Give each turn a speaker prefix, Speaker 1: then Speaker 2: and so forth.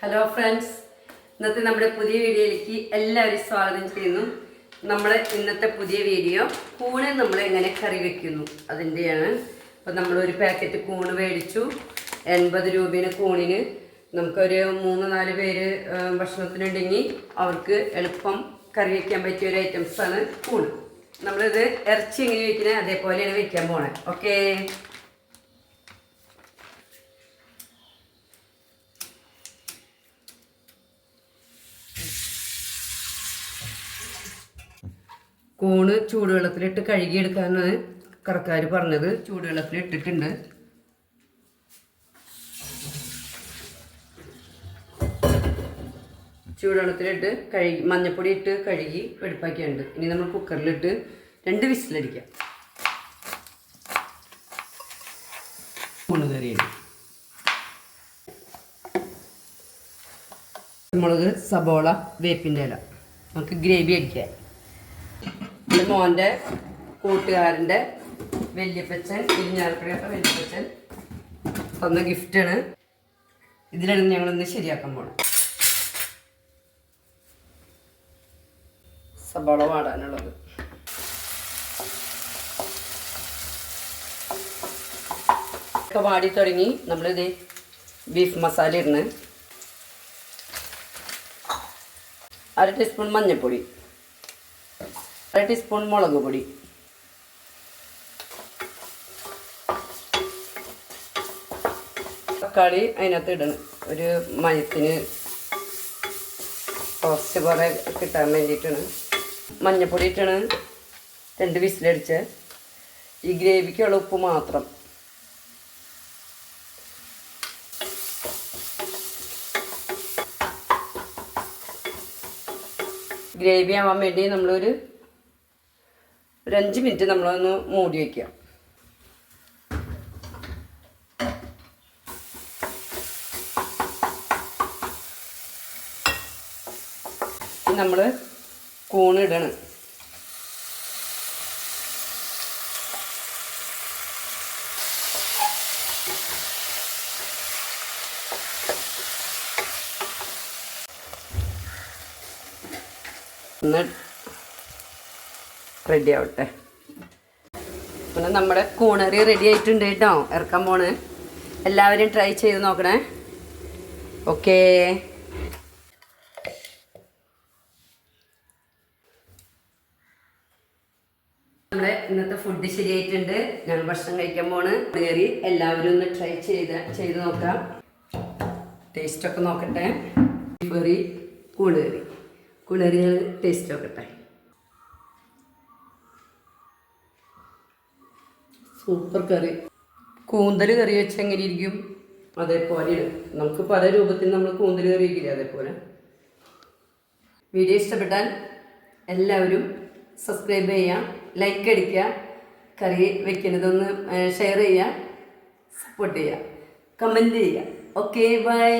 Speaker 1: Hello friends ഇന്നത്തെ നമ്മുടെ പുതിയ വീഡിയോയിലേക്ക് എല്ലാവരും സ്വാഗതം ചെയ്യുന്നു. നമ്മൾ ഇന്നത്തെ പുതിയ വീഡിയോ കൂണ് നമ്മൾ എങ്ങനെ കറി വെക്കുന്നു അതിന്റെയാണ്. അപ്പോൾ ഒരു പാക്കറ്റ് കൂണ് മേടിച്ചു. എൺപത് രൂപേന കൂണിന് നമുക്കൊരു മൂന്ന് നാല് പേര് ഭക്ഷണത്തിനുണ്ടെങ്കിൽ അവർക്ക് എളുപ്പം കറി വയ്ക്കാൻ പറ്റിയ ഒരു ഐറ്റംസാണ് കൂണ്. നമ്മളിത് ഇറച്ചി എങ്ങനെ വയ്ക്കുന്നത് അതേപോലെയാണ് വയ്ക്കാൻ പോണേ. ഓക്കേ കൂണ് ചൂടുവെള്ളത്തിലിട്ട് കഴുകിയെടുക്കാനാണ് കറക്കാർ പറഞ്ഞത്. ചൂടുവെള്ളത്തിൽ ഇട്ടിട്ടുണ്ട്. ചൂടുവെള്ളത്തിലിട്ട് കഴുകി മഞ്ഞപ്പൊടി ഇട്ട് കഴുകി വെടുപ്പാക്കിയുണ്ട് ഇനി നമ്മൾ കുക്കറിലിട്ട് രണ്ട് വിസിലടിക്കാം. കൂണ് കറിയാണ് മുളക് സബോള വേപ്പിന്റെ ഇല. നമുക്ക് ഗ്രേവി അടിക്കാം. എന്റെ മോന്റെ കൂട്ടുകാരന്റെ വല്യപ്പച്ചൻ ഇരിഞ്ഞാലക്കുടയൊക്കെ വല്യപ്പച്ചൻ തന്ന ഗിഫ്റ്റാണ്. ഇതിലാണ് ഞങ്ങളിന്ന് ശരിയാക്കാൻ പോണം സബോള വാടാനുള്ളത്. ഒക്കെ വാടി തുടങ്ങി നമ്മളിത് ബീഫ് മസാല ഇടുന്നത് അര ടീസ്പൂൺ മഞ്ഞൾപ്പൊടി. അര ടീസ്പൂൺ മുളക് പൊടി. തക്കാളി അതിനകത്ത് ഇടണം. ഒരു മയത്തിന് കുറച്ച് കുറേ കിട്ടാൻ വേണ്ടിയിട്ടാണ്. മഞ്ഞൾപ്പൊടി ഇട്ടാണ് രണ്ട് വിസിലടിച്ച്. ഈ ഗ്രേവിക്കുള്ള ഉപ്പ് മാത്രം. ഗ്രേവി ആവാൻ വേണ്ടി നമ്മളൊരു ഒരു അഞ്ച് മിനിറ്റ് നമ്മളൊന്ന് മൂടി വയ്ക്കുക നമ്മൾ കൂണിടണം ഒന്ന് റെഡി ആവട്ടെ. പിന്നെ നമ്മുടെ കൂണറി റെഡി ആയിട്ടുണ്ട് കേട്ടോ. ഇറക്കാൻ പോണ്. എല്ലാവരും ട്രൈ ചെയ്ത് നോക്കണേ. ഓക്കേ നമ്മുടെ ഇന്നത്തെ ഫുഡ് ശരിയായിട്ടുണ്ട്. ഞങ്ങൾ ഭക്ഷണം കഴിക്കാൻ പോണ്. കയറി എല്ലാവരും ഒന്ന് ട്രൈ ചെയ്ത് ചെയ്ത് നോക്കാം. ടേസ്റ്റ് ഒക്കെ നോക്കട്ടെ. കറി കൂണേറി കൂണേറി ഞാൻ ടേസ്റ്റ് നോക്കട്ടെ. സൂപ്പർ കറി കൂന്തൽ കറി വെച്ച് എങ്ങനെ ഇരിക്കും? അതേപോലെ നമുക്ക് പല രൂപത്തിൽ നമ്മൾ കൂന്തൽ കറി വയ്ക്കില്ല അതേപോലെ? വീഡിയോ ഇഷ്ടപ്പെട്ടാൽ എല്ലാവരും സബ്സ്ക്രൈബ് ചെയ്യാം ലൈക്ക് അടിക്കുക കറി വെക്കുന്നതൊന്ന് ഷെയർ ചെയ്യുക സപ്പോർട്ട് ചെയ്യുക കമന്റ് ചെയ്യുക ഓക്കെ ബൈ